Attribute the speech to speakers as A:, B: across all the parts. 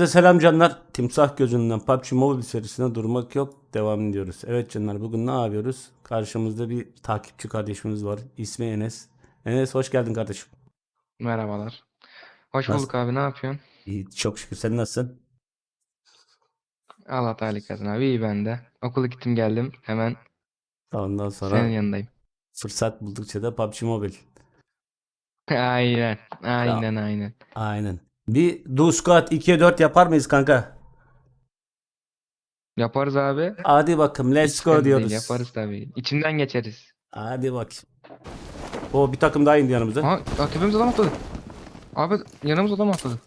A: Herkese selam canlar. Timsah gözünden PUBG Mobile serisine durmak yok. Devam ediyoruz. Evet canlar bugün ne yapıyoruz? Karşımızda bir takipçi kardeşimiz var. İsmi Enes. Enes hoş geldin kardeşim.
B: Merhabalar. Hoş
A: Nasıl-
B: bulduk abi ne yapıyorsun?
A: İyi, çok şükür. Sen nasılsın?
B: Allah iyilik versin abi iyi ben de. Okula gittim geldim hemen
A: Ondan sonra
B: senin yanındayım.
A: fırsat buldukça da PUBG Mobile.
B: Aynen aynen aynen.
A: Aynen. Bir Do Squad 2'ye 4 yapar mıyız kanka?
B: Yaparız abi.
A: Hadi bakalım let's go diyoruz.
B: Yaparız tabii. İçinden geçeriz.
A: Hadi bakayım. O bir takım daha indi yanımıza.
B: Aha ya tepemize adam atladı. Abi yanımıza adam atladı.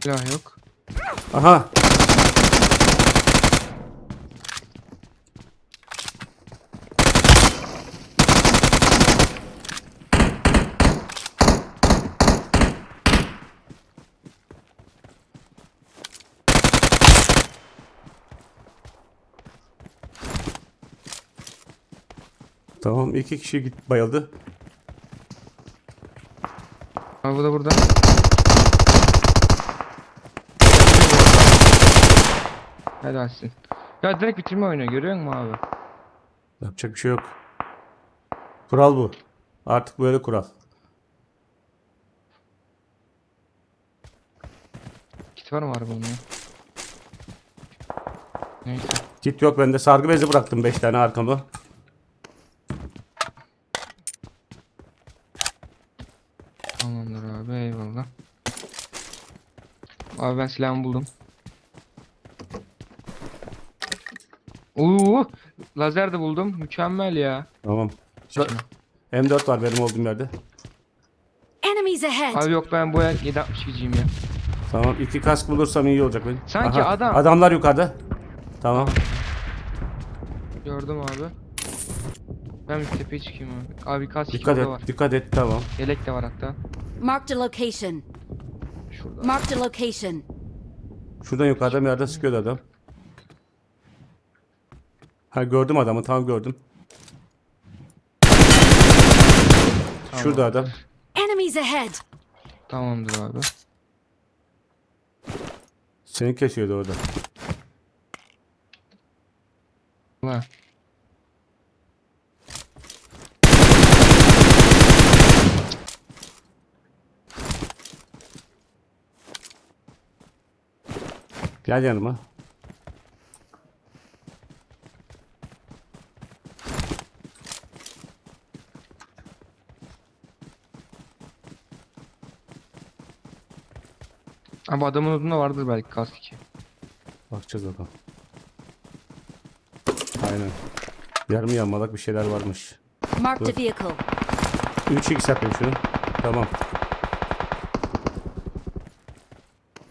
B: Silah yok.
A: Aha. Tamam iki kişi git bayıldı.
B: Abi bu da burada. Helalsin. Ya direkt bitirme oynuyor görüyor musun abi?
A: Yapacak bir şey yok. Kural bu. Artık böyle kural.
B: Kit var mı arabanın ya? Neyse.
A: Kit yok bende sargı bezi bıraktım 5 tane arkama.
B: Tamamdır abi eyvallah. Abi ben silahımı buldum. Oo, lazer de buldum. Mükemmel ya.
A: Tamam. Şu- M4 var benim olduğum yerde.
C: Enemies ahead!
B: Abi yok ben bu el 762'ciyim ya.
A: Tamam iki kask bulursam iyi olacak benim.
B: Sanki adam-
A: Adamlar yukarıda. Tamam.
B: Gördüm abi. Ben bir tepeye çıkayım abi. Abi kaç
A: Dikkat et.
B: var.
A: Dikkat et tamam.
B: Yelek de var hatta.
C: Marked a location.
B: Şurada.
C: Marked a location.
A: Şuradan yukarıda bir yerde sıkıyordu adam. Ha gördüm adamı tamam gördüm. Şurada adam.
C: Enemies ahead!
B: Tamamdır abi.
A: Seni kesiyordu orada.
B: Ulan.
A: Gel yanıma.
B: Abi adamın odunda vardır belki kask 2.
A: Bakacağız bakalım. Aynen. Yarım yanmalak bir şeyler varmış.
C: Marked a vehicle.
A: 3x yapayım şunu. Tamam.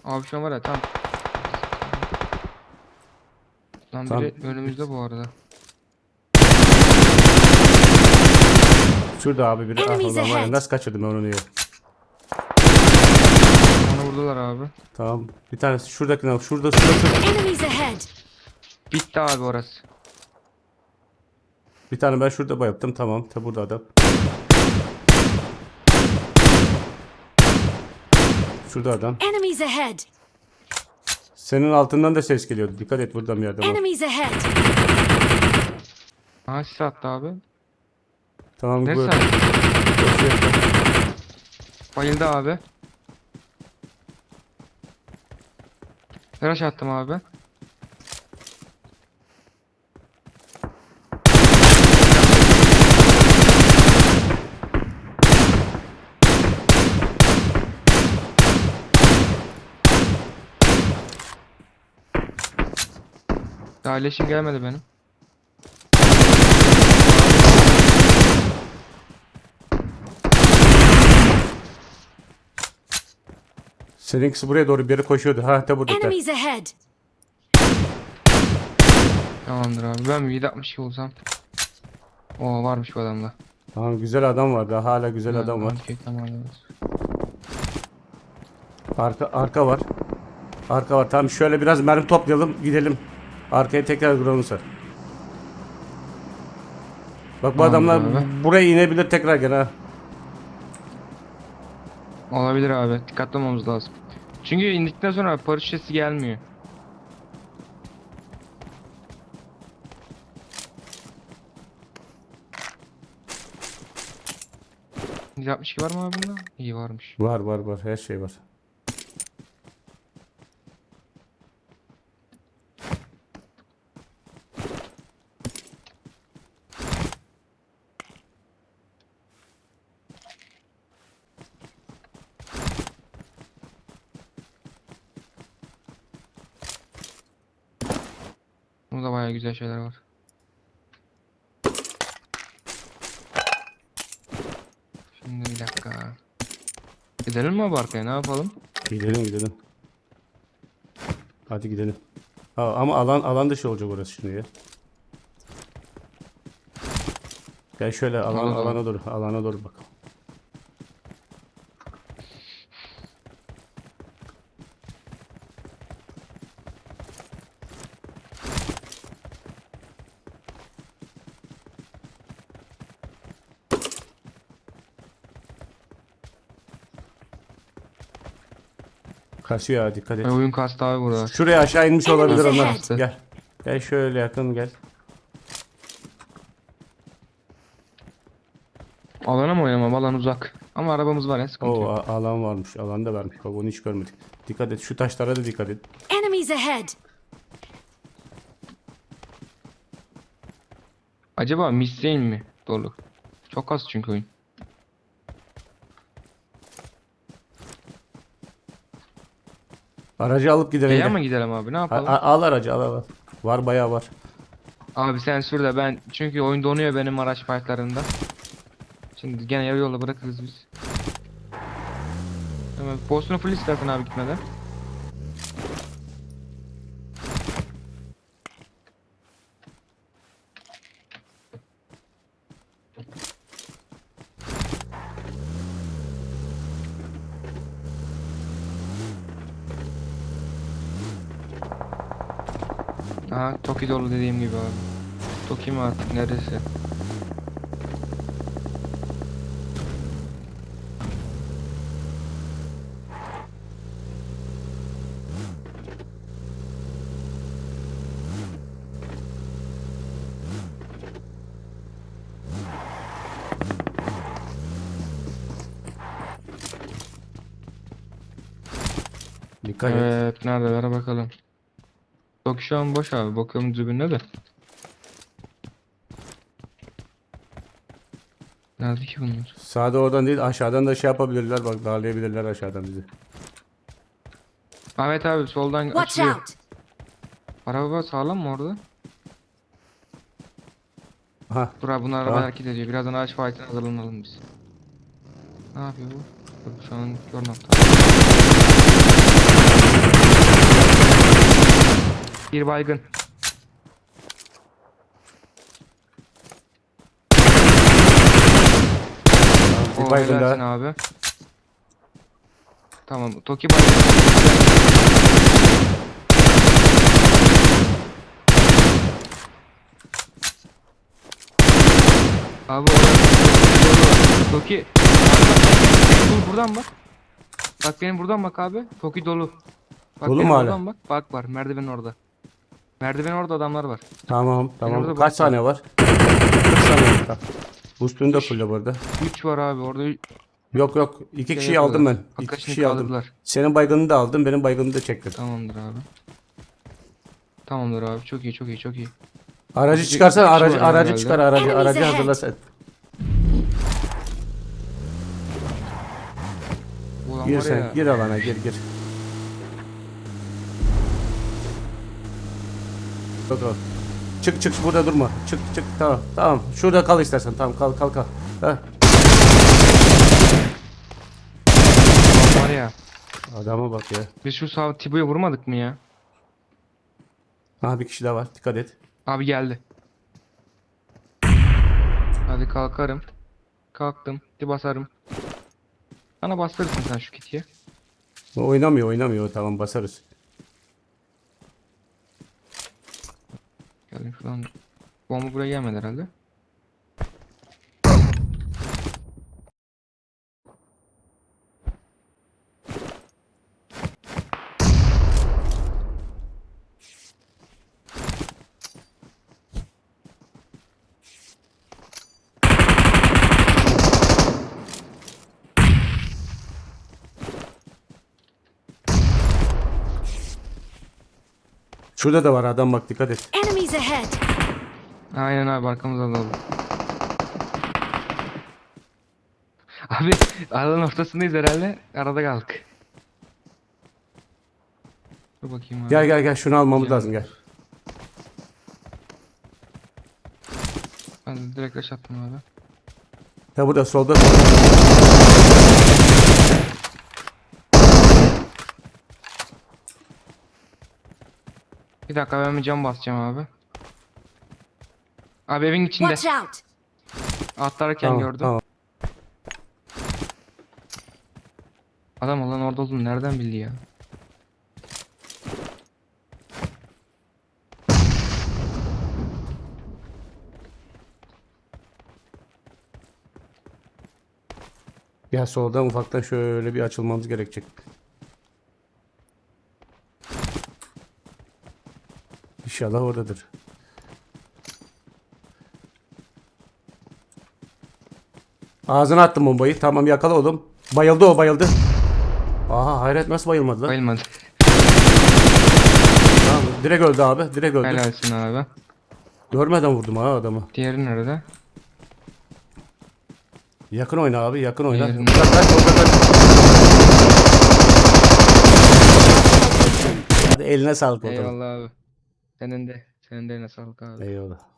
B: Abi şu an var ya tam. Lan
A: Tamam.
B: biri önümüzde bu arada.
A: Şurada abi biri. Ah,
C: Enemies
A: ulan var ya,
C: ahead.
A: nasıl kaçırdım ben onu ya.
B: Bana vurdular abi.
A: Tamam. Bir tanesi şuradakine şurada şurada.
C: Enemies ahead!
B: Bitti abi orası.
A: Bir tane ben şurada bayılttım. Tamam. Ta burada adam. Şurada adam.
C: Enemies ahead!
A: Senin altından da ses geliyordu. Dikkat et buradan bir yerde var.
C: Enemies ahead!
B: Attı abi.
A: Tamam
B: Neresi
A: böyle.
B: abi? Bayıldı abi. Flash attım abi. Daha leşim gelmedi benim.
A: Seninkisi buraya doğru bir yere koşuyordu. Ha ta burada.
C: Enemies ahead!
B: Tamamdır abi. Ben bir 762 olsam. Oo varmış bu adamda.
A: Tamam güzel adam var. Daha hala güzel adam var.
B: Okey, tamam.
A: Arka arka var. Arka var. Tamam şöyle biraz mermi toplayalım. Gidelim. Arkaya tekrar duralım sar. Bak bu adamlar
B: abi.
A: buraya inebilir tekrar gene ha.
B: Olabilir abi. Dikkatli olmamız lazım. Çünkü indikten sonra paraşüt sesi gelmiyor. ...162 var mı abi bunda? İyi varmış.
A: Var var var her şey var.
B: Burada bayağı güzel şeyler var. Şimdi bir dakika. Gidelim mi abi arkaya ne yapalım?
A: Gidelim gidelim. Hadi gidelim. Ha, ama alan alan dışı olacak orası şimdi ya. Gel şöyle alan, alana doğru alana doğru bakalım. Kasıyor ya dikkat et.
B: Ay, oyun kastı abi burada.
A: Şuraya aşağı inmiş olabilir onlar. Gel. Gel şöyle yakın gel.
B: Alana mı oynamam? Alan uzak. Ama arabamız var ya sıkıntı
A: Oo
B: yok.
A: a- alan varmış. Alan da vermiş. Bak onu hiç görmedik. Dikkat et. Şu taşlara da dikkat et.
C: Enemies ahead!
B: Acaba değil mi? Dolu. Çok az çünkü oyun.
A: Aracı alıp gidelim. Gel.
B: mi gidelim abi ne yapalım?
A: a- al aracı al al. Var bayağı var.
B: Abi sen sür de ben çünkü oyun donuyor benim araç fightlarında. Şimdi gene yarı yolda bırakırız biz. Hemen postunu full istersen abi gitmeden. Aha Toki dolu dediğim gibi abi. Toki mi artık neresi?
A: Dikkat et.
B: Evet neredeler bakalım. Toki şu an boş abi bakıyorum dübünde de. Nerede ki bunlar?
A: Sağda oradan değil aşağıdan da şey yapabilirler. Bak darlayabilirler aşağıdan bizi.
B: Evet abi soldan
C: Watch
B: açılıyor.
C: out!
B: Araba sağlam mı orada?
A: Aha.
B: Dur abi bunlar araba
A: Tamam.
B: hareket ediyor. Birazdan araç fight'ine hazırlanalım biz. Ne yapıyor bu? Dur şu an görmem. Bir baygın.
A: Bir
B: O
A: baygın
B: helalsin
A: daha.
B: abi. Tamam Toki baygın. Abi orada Toki Dur buradan bak. Bak benim buradan bak abi. Toki dolu. Bak
A: Dolu
B: benim
A: mu hala?
B: buradan bak. Bak var merdiven orada. Merdiven orada adamlar var.
A: Tamam tamam.
B: orada
A: Kaç
B: bak-
A: saniye var? 40 saniye. Tamam. Boost'unu da fulle bu arada.
B: 3 var abi orada.
A: Yok yok. iki
B: Şey
A: kişiyi aldım ben.
B: yapıyorlar.
A: İki
B: Arkadaşını
A: kişiyi aldım.
B: kaldırdılar.
A: Senin baygınını da aldım. Benim baygınını da çektim.
B: Tamamdır abi. Tamamdır abi. Çok iyi çok iyi çok iyi.
A: Aracı
B: Bir-
A: çıkarsan
B: kişi
A: aracı
B: var
A: aracı
B: herhalde.
A: çıkar aracı
C: Enemies
A: aracı
C: ahead.
A: hazırla sen.
B: Bu adam
A: Gir
B: var
A: sen. Gir alana gir gir. Yok yok. Çık çık burada durma. Çık çık tamam tamam. Şurada kal istersen. Tamam kal kal kal. Ha.
B: Var ya.
A: Adama bak ya.
B: Biz şu sağ Tibo'ya vurmadık mı ya?
A: Ha bir kişi daha var. Dikkat et.
B: Abi geldi. Hadi kalkarım. Kalktım. Bir basarım. Bana bastırırsın sen şu kitiye.
A: Oynamıyor oynamıyor. Tamam basarız.
B: Şöyle şuradan bomba buraya gelmedi herhalde.
A: Şurada da var adam bak dikkat et.
C: Enemy Enemies ahead!
B: Aynen abi arkamızda dolu. Abi alanın ortasındayız herhalde. Arada kaldık. Dur bakayım abi.
A: Gel gel gel şunu almamız lazım gel.
B: Ben de direkt rush attım abi.
A: Ya burada solda solda.
B: Bir dakika ben bir cam basacağım abi. Abi evin içinde.
C: Watch out!
B: Atlarken
A: Tamam,
B: gördüm.
A: tamam.
B: Adam olan orada olduğunu nereden bildi ya?
A: Ya soldan ufaktan şöyle bir açılmamız gerekecek. İnşallah oradadır. Ağzına attım bombayı. Tamam yakala oğlum. Bayıldı o bayıldı. Aha hayret nasıl bayılmadı lan?
B: Bayılmadı.
A: Tamam, direkt öldü abi. Direkt öldü.
B: Helalsin abi.
A: Görmeden vurdum ha adamı.
B: Diğeri nerede?
A: Yakın oyna abi yakın oyna.
B: Yerim.
A: Uzaklaş uzaklaş. Hadi eline sağlık.
B: Eyvallah abi. Senin de. Senin de eline sağlık abi.
A: Eyvallah.